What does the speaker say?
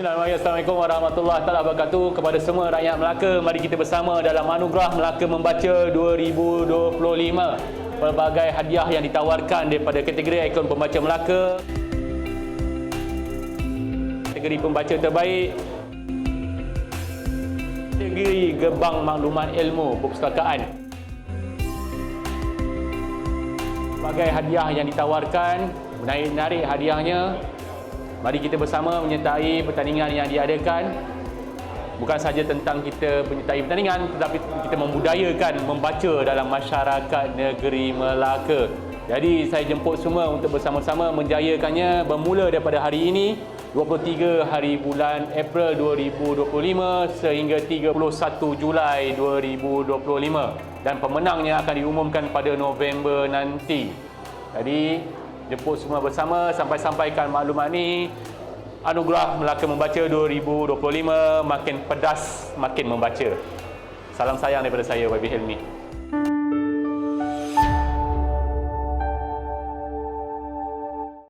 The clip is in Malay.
Bismillahirrahmanirrahim. Warahmatullahi taala wabarakatuh kepada semua rakyat Melaka. Mari kita bersama dalam anugerah Melaka Membaca 2025. Pelbagai hadiah yang ditawarkan daripada kategori ikon pembaca Melaka. Kategori pembaca terbaik. Kategori Gebang Maklumat Ilmu Perpustakaan. Pelbagai hadiah yang ditawarkan, menarik-narik hadiahnya Mari kita bersama menyertai pertandingan yang diadakan bukan saja tentang kita menyertai pertandingan tetapi kita membudayakan membaca dalam masyarakat negeri Melaka. Jadi saya jemput semua untuk bersama-sama menjayakannya bermula daripada hari ini 23 hari bulan April 2025 sehingga 31 Julai 2025 dan pemenangnya akan diumumkan pada November nanti. Jadi jemput semua bersama sampai sampaikan maklumat ni Anugerah Melaka Membaca 2025 makin pedas makin membaca. Salam sayang daripada saya YB Helmi.